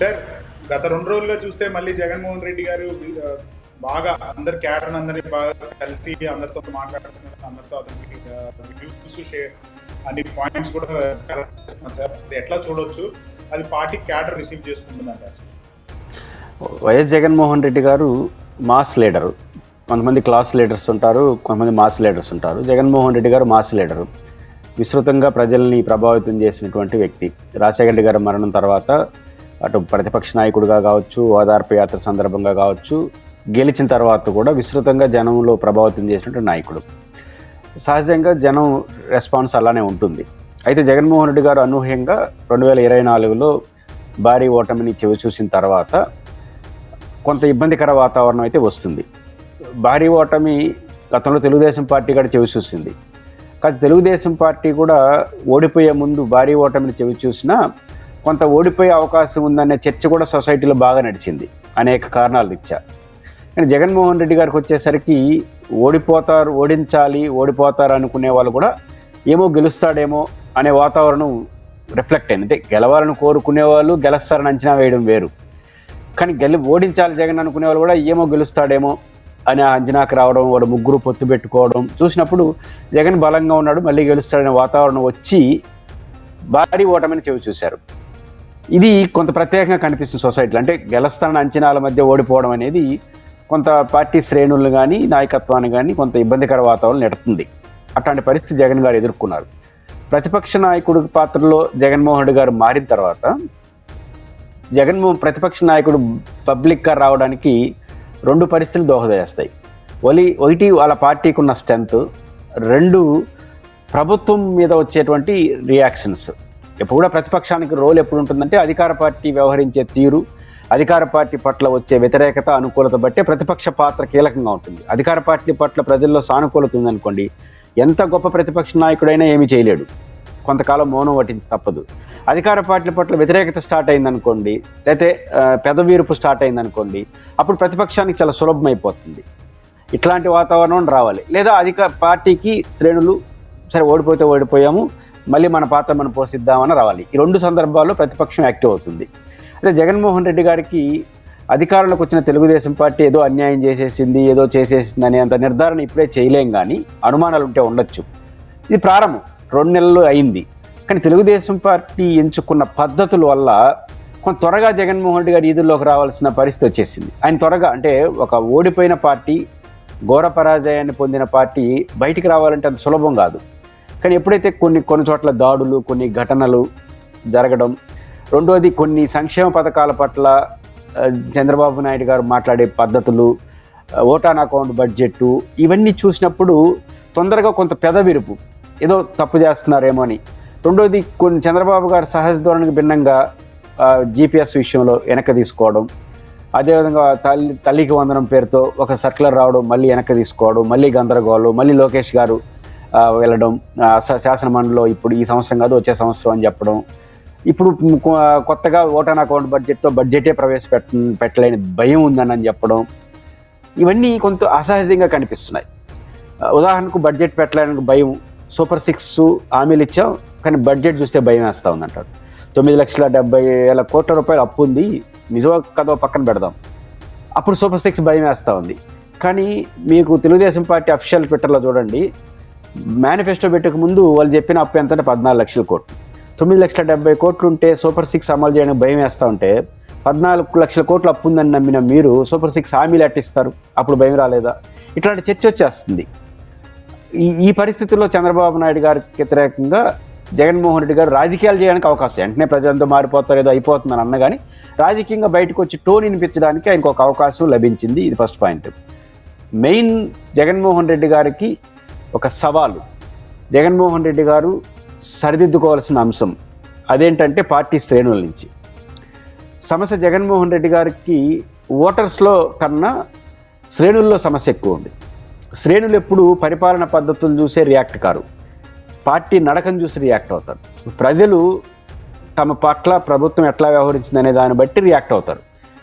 Sir గత రెండు రోజుల్లో చూస్తే మళ్ళీ జగన్మోహన్ రెడ్డి గారు బాగా అందరి క్యాడర్ అందరినీ బాగా కలిసి అందరితో మాట్లాడుతున్నారు అందరితో అతనికి అన్ని పాయింట్స్ కూడా కరెక్ట్ చేస్తున్నారు సార్. అది ఎట్లా చూడొచ్చు? అది party cadre receive చేసుకుంటుందంట. YS Jaganmohan Reddy garu mass leader. కొంతమంది క్లాస్ లీడర్స్ ఉంటారు కొంతమంది మాస్ లీడర్స్ ఉంటారు. Jaganmohan Reddy garu mass leader. విస్తృతంగా ప్రజల్ని ప్రభావితం చేసినటువంటి వ్యక్తి. రాజశేఖర రెడ్డి గారి మరణం తర్వాత అటు ప్రతిపక్ష నాయకుడిగా కావచ్చు ఓదార్పు యాత్ర సందర్భంగా కావచ్చు గెలిచిన తర్వాత కూడా విస్తృతంగా జనంలో ప్రభావితం చేసినటువంటి నాయకుడు. సహజంగా జనం రెస్పాన్స్ అలానే ఉంటుంది. అయితే జగన్మోహన్ రెడ్డి గారు అనూహ్యంగా రెండు వేల ఇరవై నాలుగులో భారీ ఓటమిని చెవి చూసిన తర్వాత కొంత ఇబ్బందికర వాతావరణం అయితే వస్తుంది. భారీ ఓటమి గతంలో తెలుగుదేశం పార్టీ కూడా చెవి చూసింది కానీ తెలుగుదేశం పార్టీ కూడా ఓడిపోయే ముందు భారీ ఓటమిని చెవి చూసినా కొంత ఓడిపోయే అవకాశం ఉందనే చర్చ కూడా సొసైటీలో బాగా నడిచింది అనేక కారణాలు ఇచ్చా కానీ జగన్మోహన్ రెడ్డి గారికి వచ్చేసరికి ఓడిపోతారు ఓడించాలి ఓడిపోతారు అనుకునే వాళ్ళు కూడా ఏమో గెలుస్తాడేమో అనే వాతావరణం రిఫ్లెక్ట్ అయింది. అంటే గెలవాలని కోరుకునే వాళ్ళు గెలుస్తారని అంచనా వేయడం వేరు. కానీ గెలి ఓడించాలి జగన్ అనుకునే వాళ్ళు కూడా ఏమో గెలుస్తాడేమో అనే అంచనాకు రావడం వాడు ముగ్గురు పొత్తు పెట్టుకోవడం చూసినప్పుడు జగన్ బలంగా ఉన్నాడు మళ్ళీ గెలుస్తాడనే వాతావరణం వచ్చి భారీ ఓటమిని చెవి చూశారు ఇది కొంత ప్రత్యేకంగా కనిపిస్తుంది సొసైటీలో. అంటే గెలుస్తానని అంచనాల మధ్య ఓడిపోవడం అనేది కొంత పార్టీ శ్రేణులను కానీ నాయకత్వాన్ని కానీ కొంత ఇబ్బందికర వాతావరణం నెడుతుంది. అట్లాంటి పరిస్థితి జగన్ గారు ఎదుర్కొన్నారు. ప్రతిపక్ష నాయకుడు పాత్రలో జగన్మోహన్ రెడ్డి గారు మారిన తర్వాత జగన్మోహన్ ప్రతిపక్ష నాయకుడు పబ్లిక్గా రావడానికి రెండు పరిస్థితులు దోహదచేస్తాయి ఒలి ఒకటి వాళ్ళ పార్టీకి ఉన్న స్ట్రెంత్ రెండు ప్రభుత్వం మీద వచ్చేటువంటి రియాక్షన్స్. ఎప్పుడు కూడా ప్రతిపక్షానికి రోల్ ఎప్పుడు ఉంటుందంటే అధికార పార్టీ వ్యవహరించే తీరు అధికార పార్టీ పట్ల వచ్చే వ్యతిరేకత అనుకూలత బట్టే ప్రతిపక్ష పాత్ర కీలకంగా ఉంటుంది. అధికార పార్టీ పట్ల ప్రజల్లో సానుకూలత ఉందనుకోండి ఎంత గొప్ప ప్రతిపక్ష నాయకుడైనా ఏమీ చేయలేడు. కొంతకాలం మౌనం వటించి తప్పదు. అధికార పార్టీల పట్ల వ్యతిరేకత స్టార్ట్ అయిందనుకోండి లేకపోతే పెదవీరుపు స్టార్ట్ అయిందనుకోండి అప్పుడు ప్రతిపక్షానికి చాలా సులభమైపోతుంది ఇట్లాంటి వాతావరణం రావాలి. లేదా అధిక పార్టీకి శ్రేణులు సరే ఓడిపోతే ఓడిపోయాము మళ్ళీ మన పాత్ర మనం పోషిద్దామని రావాలి. ఈ రెండు సందర్భాల్లో ప్రతిపక్షం యాక్టివ్ అవుతుంది. అయితే జగన్మోహన్ రెడ్డి గారికి అధికారంలోకి వచ్చిన తెలుగుదేశం పార్టీ ఏదో అన్యాయం చేసేసింది ఏదో చేసేసింది అనే అంత నిర్ధారణ ఇప్పుడే చేయలేం కానీ అనుమానాలు ఉంటే ఉండొచ్చు. ఇది ప్రారంభం. రెండు నెలలు అయింది. కానీ తెలుగుదేశం పార్టీ ఎంచుకున్న పద్ధతుల వల్ల కొంత త్వరగా జగన్మోహన్ రెడ్డి గారి ఈదుల్లోకి రావాల్సిన పరిస్థితి వచ్చేసింది. ఆయన త్వరగా అంటే ఒక ఓడిపోయిన పార్టీ ఘోర పరాజయాన్ని పొందిన పార్టీ బయటికి రావాలంటే అంత సులభం కాదు. కానీ ఎప్పుడైతే కొన్ని కొన్ని చోట్ల దాడులు కొన్ని ఘటనలు జరగడం రెండోది కొన్ని సంక్షేమ పథకాల పట్ల చంద్రబాబు నాయుడు గారు మాట్లాడే పద్ధతులు ఓటాన్ అకౌంట్ బడ్జెట్ ఇవన్నీ చూసినప్పుడు తొందరగా కొంత పెదవిరుపు. ఏదో తప్పు చేస్తున్నారేమో అని. రెండోది కొన్ని చంద్రబాబు గారు సహజ ధోరణికి భిన్నంగా జీపీఎస్ విషయంలో వెనక్కి తీసుకోవడం. అదేవిధంగా తల్లి తల్లికి వందనం పేరుతో ఒక సర్క్యులర్ రావడం మళ్ళీ వెనక్కి తీసుకోవడం మళ్ళీ గందరగోళం మళ్ళీ లోకేష్ గారు వెళ్ళడం శాసనమండలిలో ఇప్పుడు ఈ సంవత్సరం కాదు వచ్చే సంవత్సరం అని చెప్పడం. ఇప్పుడు కొత్తగా ఓటాన్ అకౌంట్ బడ్జెట్తో బడ్జెటే ప్రవేశపెట్ట పెట్టలేని భయం ఉందని అని చెప్పడం. ఇవన్నీ కొంత అసహజంగా కనిపిస్తున్నాయి. ఉదాహరణకు బడ్జెట్ పెట్టడానికి భయం. సూపర్ సిక్స్ హామీలు ఇచ్చాం కానీ బడ్జెట్ చూస్తే భయం వేస్తూ ఉందంటాడు తొమ్మిది లక్షల డెబ్బై వేల కోట్ల రూపాయలు అప్పు ఉంది నిజమో కదో పక్కన పెడదాం. అప్పుడు సూపర్ సిక్స్ భయం వేస్తూ ఉంది. కానీ మీకు తెలుగుదేశం పార్టీ అఫీషియల్ ట్విట్టర్లో చూడండి మేనిఫెస్టో పెట్టక ముందు వాళ్ళు చెప్పిన అప్పు ఎంత అంటే పద్నాలుగు లక్షల కోట్లు. తొమ్మిది లక్షల డెబ్బై కోట్లు ఉంటే సూపర్ సిక్స్ అమలు చేయడానికి భయం వేస్తూ ఉంటే పద్నాలుగు లక్షల కోట్లు అప్పు ఉందని నమ్మిన మీరు సూపర్ సిక్స్ హామీలు అట్టిస్తారు అప్పుడు భయం రాలేదా? ఇట్లాంటి చర్చ వచ్చేస్తుంది. ఈ ఈ పరిస్థితుల్లో చంద్రబాబు నాయుడు గారికి వ్యతిరేకంగా జగన్మోహన్ రెడ్డి గారు రాజకీయాలు చేయడానికి అవకాశం. వెంటనే ప్రజలంతా మారిపోతారు ఏదో అయిపోతుందని అన్న కానీ రాజకీయంగా బయటకు వచ్చి టోన్ వినిపించడానికి ఆయనకు ఒక అవకాశం లభించింది. ఇది first point. Main Jaganmohan Reddy గారికి ఒక సవాలు. జగన్మోహన్ రెడ్డి గారు సరిదిద్దుకోవాల్సిన అంశం అదేంటంటే పార్టీ శ్రేణుల నుంచి. సమస్య జగన్మోహన్ రెడ్డి గారికి ఓటర్స్లో కన్నా శ్రేణుల్లో సమస్య ఎక్కువ ఉంది. శ్రేణులు ఎప్పుడు పరిపాలన పద్ధతులు చూసే రియాక్ట్ కారు. పార్టీ నడకను చూసి రియాక్ట్ అవుతారు. ప్రజలు తమ పట్ల ప్రభుత్వం ఎట్లా వ్యవహరించింది అనే దాన్ని బట్టి రియాక్ట్ అవుతారు.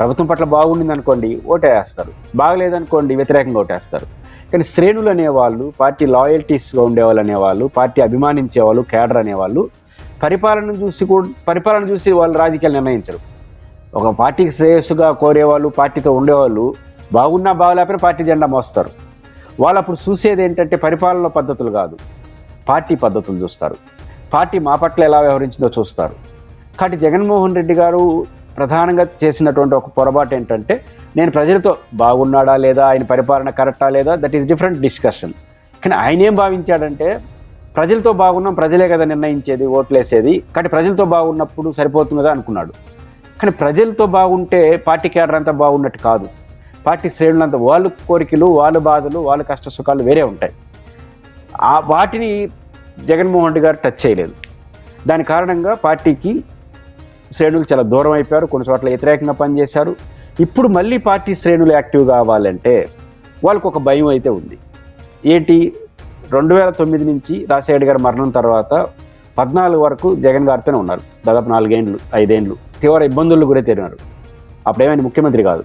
ప్రభుత్వం పట్ల బాగుండింది అనుకోండి ఓటేస్తారు. బాగలేదనుకోండి వ్యతిరేకంగా ఓటేస్తారు. కానీ శ్రేణులు అనేవాళ్ళు పార్టీ లాయల్టీస్గా ఉండేవాళ్ళు అనేవాళ్ళు పార్టీ అభిమానించేవాళ్ళు క్యాడర్ అనేవాళ్ళు పరిపాలన చూసి కూడా పరిపాలన చూసి వాళ్ళు రాజకీయాలు నిర్ణయించరు. ఒక పార్టీకి శ్రేయస్సుగా కోరేవాళ్ళు పార్టీతో ఉండేవాళ్ళు బాగున్నా బాగలేకపోయినా పార్టీ జెండా మోస్తారు. వాళ్ళు అప్పుడు చూసేది ఏంటంటే పరిపాలన పద్ధతులు కాదు. పార్టీ పద్ధతులు చూస్తారు. పార్టీ మా పట్ల ఎలా వ్యవహరించిందో చూస్తారు. కాబట్టి జగన్మోహన్ రెడ్డి గారు ప్రధానంగా చేసినటువంటి ఒక పొరపాటు ఏంటంటే నేను ప్రజలతో బాగున్నాడా లేదా ఆయన పరిపాలన కరెక్టా లేదా దట్ ఈస్ డిఫరెంట్ డిస్కషన్ కానీ ఆయన ఏం భావించాడంటే ప్రజలతో బాగున్నాం ప్రజలే కదా నిర్ణయించేది ఓట్లేసేది కానీ ప్రజలతో బాగున్నప్పుడు సరిపోతుంది కదా అనుకున్నాడు. కానీ ప్రజలతో బాగుంటే పార్టీ కేడర్ అంతా బాగున్నట్టు కాదు. పార్టీ శ్రేణులంతా వాళ్ళ కోరికలు వాళ్ళ బాధలు వాళ్ళ కష్ట సుఖాలు వేరే ఉంటాయి. ఆ వాటిని జగన్మోహన్ రెడ్డి గారు టచ్ చేయలేదు. దాని కారణంగా పార్టీకి శ్రేణులు చాలా దూరం అయిపోయారు కొన్ని చోట్ల వ్యతిరేకంగా పనిచేశారు. ఇప్పుడు మళ్ళీ పార్టీ శ్రేణులు యాక్టివ్ కావాలంటే వాళ్ళకు ఒక భయం అయితే ఉంది. ఏంటి? రెండు వేల తొమ్మిది నుంచి రాజశేఖర్ గారి మరణం తర్వాత పద్నాలుగు వరకు జగన్ గారితోనే ఉన్నారు. దాదాపు నాలుగేండ్లు ఐదేండ్లు తీవ్ర ఇబ్బందులు గురే తిరిగినారు. అప్పుడేమైనా ముఖ్యమంత్రి కాదు.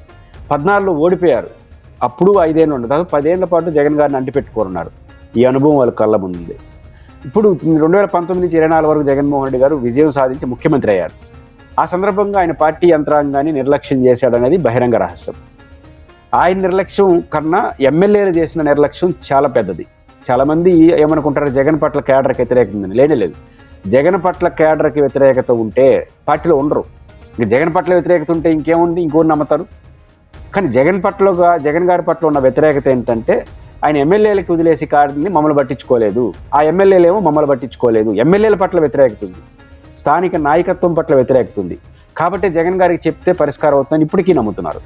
పద్నాలుగులో ఓడిపోయారు. అప్పుడు ఐదేళ్ళు ఉండదు దాదాపు పదేళ్ళ పాటు జగన్ గారిని అంటిపెట్టుకోరున్నారు ఈ అనుభవం వాళ్ళ కళ్ళ ముందు ఇప్పుడు రెండు వేల పంతొమ్మిది నుంచి ఇరవై నాలుగు వరకు జగన్మోహన్ రెడ్డి గారు విజయం సాధించి ముఖ్యమంత్రి అయ్యారు. ఆ సందర్భంగా ఆయన పార్టీ యంత్రాంగాన్ని నిర్లక్ష్యం చేశాడనేది బహిరంగ రహస్యం. ఆయన నిర్లక్ష్యం కన్నా ఎమ్మెల్యేలు చేసిన నిర్లక్ష్యం చాలా పెద్దది. చాలామంది ఏమనుకుంటారు జగన్ పట్ల కేడర్కి వ్యతిరేకత ఉందని. లేనే లేదు. జగన్ పట్ల కేడర్కి వ్యతిరేకత ఉంటే పార్టీలో ఉండరు. ఇంక జగన్ పట్ల వ్యతిరేకత ఉంటే ఇంకేముంది? ఇంకోటి నమ్ముతారు. కానీ జగన్ పట్లగా జగన్ గారి పట్ల ఉన్న వ్యతిరేకత ఏంటంటే ఆయన ఎమ్మెల్యేలకు వదిలేసి కార్డుని మమ్మల్ని పట్టించుకోలేదు. ఆ ఎమ్మెల్యేలేమో మమ్మల్ని పట్టించుకోలేదు. ఎమ్మెల్యేల పట్ల వ్యతిరేకత ఉంది. స్థానిక నాయకత్వం పట్ల వ్యతిరేకత ఉంది కాబట్టి జగన్ గారికి చెప్తే పరిష్కారం అవుతుందని ఇప్పటికీ నమ్ముతున్నారు.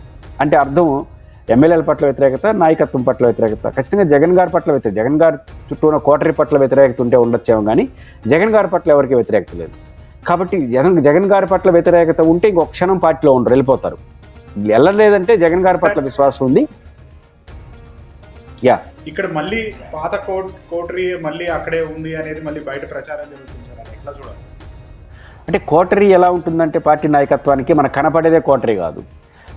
అంటే అర్థం ఎమ్మెల్యేల పట్ల వ్యతిరేకత నాయకత్వం పట్ల వ్యతిరేకత. ఖచ్చితంగా జగన్ గారి పట్ల వ్యతిరేకత జగన్ గారి చుట్టూ ఉన్న కోటరీ పట్ల వ్యతిరేకత ఉంటే ఉండొచ్చేమో కానీ జగన్ గారి పట్ల ఎవరికి వ్యతిరేకత లేదు. కాబట్టి జగన్ జగన్ గారి పట్ల వ్యతిరేకత ఉంటే ఇంకొక క్షణం పార్టీలో ఉండరు వెళ్ళిపోతారు. వెళ్ళలేదంటే జగన్ గారి పట్ల విశ్వాసం ఉంది. యా. ఇక్కడ మళ్ళీ పాత కోట్ కోటరీ మళ్ళీ అక్కడే ఉంది అనేది మళ్ళీ బయట ప్రచారం జరుగుతుంది. ఎట్లా చూడాలి? అంటే కోటరీ ఎలా ఉంటుందంటే పార్టీ నాయకత్వానికి మనకు కనపడేదే కోటరీ కాదు.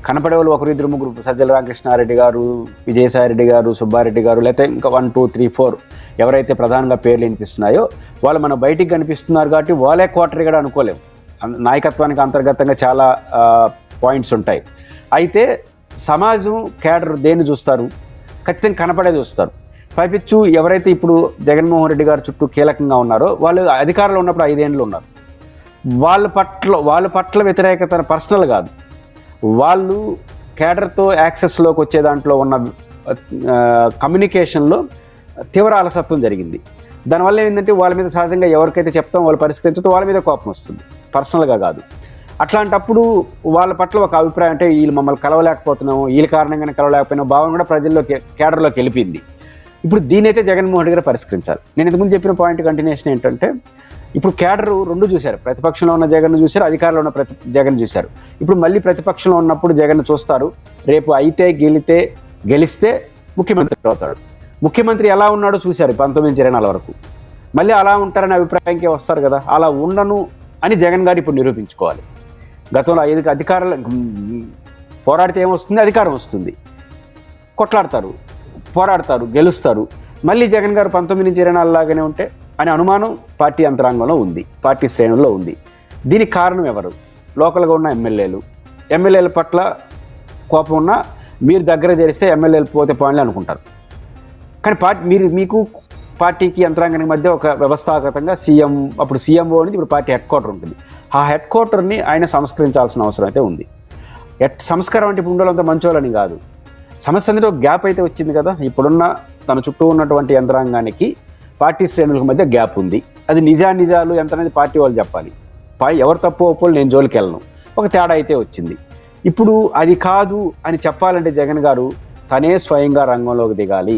కనపడే వాళ్ళు ఒకరు ఇద్దరు ముగ్గురు సజ్జల రామకృష్ణారెడ్డి గారు విజయసాయిరెడ్డి గారు సుబ్బారెడ్డి గారు లేకపోతే ఇంకా వన్ టూ త్రీ ఫోర్ ఎవరైతే ప్రధానంగా పేర్లు వినిపిస్తున్నాయో వాళ్ళు మన బయటికి కనిపిస్తున్నారు కాబట్టి వాళ్ళే కోటరీ కూడా అనుకోలేము. నాయకత్వానికి అంతర్గతంగా చాలా పాయింట్స్ ఉంటాయి. అయితే సమాజం కేడర్ దేన్ని చూస్తారు? ఖచ్చితంగా కనపడే చూస్తారు. పైపిచ్చు ఎవరైతే ఇప్పుడు జగన్మోహన్ రెడ్డి గారు చుట్టూ కీలకంగా ఉన్నారో వాళ్ళు అధికారంలో ఉన్నప్పుడు ఐదేండ్లు ఉన్నారు. వాళ్ళ పట్ల వాళ్ళ పట్ల వ్యతిరేకత పర్సనల్ కాదు. వాళ్ళు కేడర్తో యాక్సెస్లోకి వచ్చే దాంట్లో ఉన్న కమ్యూనికేషన్లో తీవ్ర అలసత్వం జరిగింది. దానివల్ల ఏంటంటే వాళ్ళ మీద సహజంగా ఎవరికైతే చెప్తాం వాళ్ళు పరిష్కరించుతో వాళ్ళ మీద కోపం వస్తుంది. పర్సనల్గా కాదు. అట్లాంటప్పుడు వాళ్ళ పట్ల ఒక అభిప్రాయం అంటే వీళ్ళు మమ్మల్ని కలవలేకపోతున్నాము వీళ్ళ కారణంగానే కలవలేకపోయినా భావం కూడా ప్రజల్లోకి కేడర్లోకి వెళ్ళిపోయింది. ఇప్పుడు దీనైతే జగన్మోహన్ రెడ్డి గారు పరిష్కరించాలి. నేను ఇంతకుముందు చెప్పిన పాయింట్ కంటిన్యూషన్ ఏంటంటే ఇప్పుడు కేడర్ రెండు చూశారు. ప్రతిపక్షంలో ఉన్న జగన్ చూశారు అధికారంలో ఉన్న ప్రతి జగన్ చూశారు. ఇప్పుడు మళ్ళీ ప్రతిపక్షంలో ఉన్నప్పుడు జగన్ చూస్తారు. రేపు అయితే గెలితే గెలిస్తే ముఖ్యమంత్రి అవుతాడు. ముఖ్యమంత్రి ఎలా ఉన్నాడో చూశారు పంతొమ్మిది నుంచి ఇరవై నాలుగు వరకు. మళ్ళీ అలా ఉంటారనే అభిప్రాయంకే వస్తారు కదా. అలా ఉండను అని జగన్ గారు ఇప్పుడు నిరూపించుకోవాలి. గతంలో ఐదు అధికారులు పోరాడితే ఏమొస్తుంది? అధికారం వస్తుంది. కొట్లాడతారు. పోరాడతారు గెలుస్తారు. మళ్ళీ జగన్ గారు పంతొమ్మిది నుంచి ఇరవై నాలుగు లాగానే ఉంటే అనే అనుమానం పార్టీ అంతరాంగంలో ఉంది పార్టీ శ్రేణుల్లో ఉంది. దీనికి కారణం ఎవరు? లోకల్గా ఉన్న ఎమ్మెల్యేలు. ఎమ్మెల్యేల పట్ల కోపం ఉన్నా మీరు దగ్గర చేరిస్తే ఎమ్మెల్యేలు పోతే పోయినలే అనుకుంటారు. కానీ పార్టీ మీరు మీకు పార్టీకి యంత్రాంగానికి మధ్య ఒక వ్యవస్థాగతంగా సీఎం అప్పుడు సీఎంఓ అనేది ఇప్పుడు పార్టీ హెడ్ క్వార్టర్ ఉంటుంది. ఆ హెడ్ క్వార్టర్ని ఆయన సంస్కరించాల్సిన అవసరం అయితే ఉంది. సంస్కారం అంటే ఇప్పుడు ఉండాలంత మంచోళ్ళని కాదు. సమస్య అనేది ఒక గ్యాప్ అయితే వచ్చింది కదా. ఇప్పుడున్న తన చుట్టూ ఉన్నటువంటి యంత్రాంగానికి పార్టీ శ్రేణులకు మధ్య గ్యాప్ ఉంది. అది నిజా నిజాలు ఎంత అనేది పార్టీ వాళ్ళు చెప్పాలి. పై ఎవరు తప్పు ఒప్పులు నేను జోలికి వెళ్ళను ఒక తేడా అయితే వచ్చింది. ఇప్పుడు అది కాదు అని చెప్పాలంటే జగన్ గారు తనే స్వయంగా రంగంలోకి దిగాలి.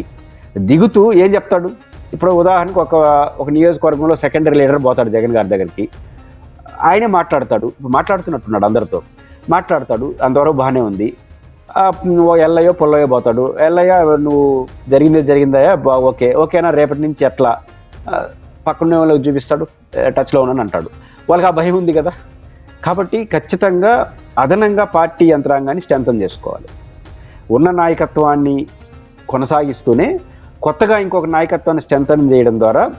దిగుతూ ఏం చెప్తాడు? ఇప్పుడు ఉదాహరణకు ఒక ఒక నియోజకవర్గంలో సెకండరీ లీడర్ పోతాడు జగన్ గారి దగ్గరికి. ఆయనే మాట్లాడతాడు. మాట్లాడుతున్నట్టున్నాడు అందరితో. మాట్లాడతాడు. అంతవరకు బాగానే ఉంది. ఎల్లయ్యో పొల్లయ్యో పోతాడు. ఎల్లయ్య నువ్వు జరిగిందే జరిగిందయ్యా బా ఓకే. ఓకేనా రేపటి నుంచి ఎట్లా? పక్కన పక్కనే వాళ్ళకి చూపిస్తాడు టచ్లో ఉన్నాను అంటాడు. వాళ్ళకి ఆ భయం ఉంది కదా? కాబట్టి ఖచ్చితంగా అదనంగా పార్టీ యంత్రాంగాన్ని స్ట్రెంథన్ చేసుకోవాలి. ఉన్న నాయకత్వాన్ని కొనసాగిస్తూనే కొత్తగా ఇంకొక నాయకత్వాన్ని స్ట్రెంథన్ చేయడం ద్వారా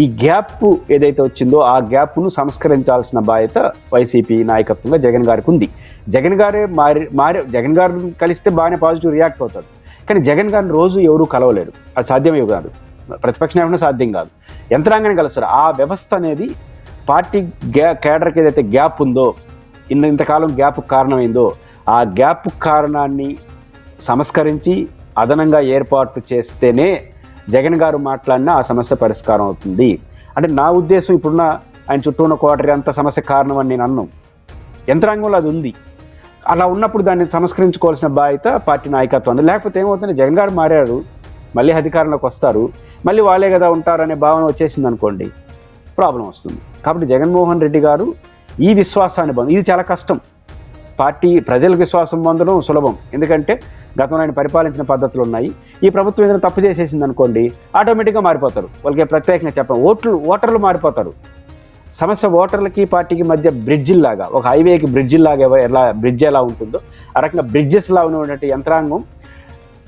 ఈ గ్యాప్ ఏదైతే వచ్చిందో ఆ గ్యాప్ను సంస్కరించాల్సిన బాధ్యత వైసీపీ నాయకత్వంగా జగన్ గారికి ఉంది. జగన్ గారే మారి మారే జగన్ గారిని కలిస్తే బాగానే పాజిటివ్ రియాక్ట్ అవుతాడు కానీ జగన్ గారిని రోజు ఎవరూ కలవలేరు. అది సాధ్యమే కాదు. ప్రతిపక్ష నాయకుడు సాధ్యం కాదు. యంత్రాంగాన్ని కలుస్తారు. ఆ వ్యవస్థ అనేది పార్టీ గ్యా కేడర్కి ఏదైతే గ్యాప్ ఉందో ఇన్న ఇంతకాలం గ్యాప్ కారణమైందో ఆ గ్యాప్ కారణాన్ని సంస్కరించి అదనంగా ఏర్పాటు చేస్తేనే జగన్ గారు మాట్లాడిన ఆ సమస్య పరిష్కారం అవుతుంది. అంటే నా ఉద్దేశం ఇప్పుడున్న ఆయన చుట్టూ ఉన్న కోటరీ అంత సమస్య కారణం అని నేను అన్నాను యంత్రాంగంలో అది ఉంది. అలా ఉన్నప్పుడు దాన్ని సంస్కరించుకోవాల్సిన బాధ్యత పార్టీ నాయకత్వం లేకపోతే ఏమవుతుంది? జగన్ గారు మారారు మళ్ళీ అధికారంలోకి వస్తారు మళ్ళీ వాళ్ళే కదా ఉంటారనే భావన వచ్చేసింది అనుకోండి ప్రాబ్లం వస్తుంది. కాబట్టి జగన్మోహన్ రెడ్డి గారు ఈ విశ్వాసాన్ని పొంది ఇది చాలా కష్టం. పార్టీ ప్రజలకు విశ్వాసం పొందడం సులభం. ఎందుకంటే గతంలో ఆయన పరిపాలించిన పద్ధతులు ఉన్నాయి. ఈ ప్రభుత్వం ఏదైనా తప్పు చేసేసింది అనుకోండి ఆటోమేటిక్గా మారిపోతారు. వాళ్ళకి ప్రత్యేకంగా చెప్పడం ఓట్లు ఓటర్లు మారిపోతారు. సమస్య ఓటర్లకి పార్టీకి మధ్య బ్రిడ్జిల్లాగా ఒక హైవేకి బ్రిడ్జిల్లాగా ఎలా బ్రిడ్జ్ ఎలా ఉంటుందో ఆ రకంగా బ్రిడ్జెస్లా ఉన్నటువంటి యంత్రాంగం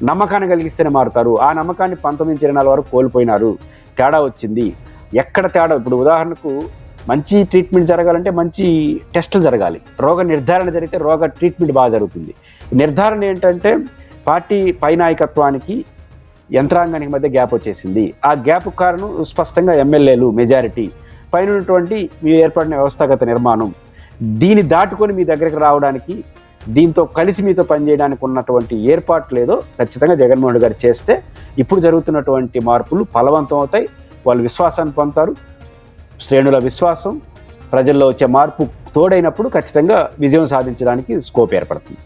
నమ్మకాన్ని కలిగిస్తేనే మారుతారు. ఆ నమ్మకాన్ని పంతొమ్మిది ఇరవై నాలుగు వరకు కోల్పోయినారు. తేడా వచ్చింది. ఎక్కడ తేడా? ఇప్పుడు ఉదాహరణకు మంచి ట్రీట్మెంట్ జరగాలంటే మంచి టెస్టులు జరగాలి. రోగ నిర్ధారణ జరిగితే రోగ ట్రీట్మెంట్ బాగా జరుగుతుంది. నిర్ధారణ ఏంటంటే పార్టీ పై నాయకత్వానికి యంత్రాంగానికి మధ్య గ్యాప్ వచ్చేసింది. ఆ గ్యాప్ కారణం స్పష్టంగా ఎమ్మెల్యేలు మెజారిటీ పైన ఉన్నటువంటి మీ ఏర్పడిన వ్యవస్థాగత నిర్మాణం. దీన్ని దాటుకొని మీ దగ్గరికి రావడానికి దీంతో కలిసి మీతో పనిచేయడానికి ఉన్నటువంటి ఏర్పాట్లు ఏదో ఖచ్చితంగా జగన్మోహన్ గారు చేస్తే ఇప్పుడు జరుగుతున్నటువంటి మార్పులు ఫలవంతం అవుతాయి. వాళ్ళు విశ్వాసాన్ని పొందుతారు. శ్రేణుల విశ్వాసం ప్రజల్లో వచ్చే మార్పు తోడైనప్పుడు ఖచ్చితంగా విజయం సాధించడానికి స్కోప్ ఏర్పడుతుంది.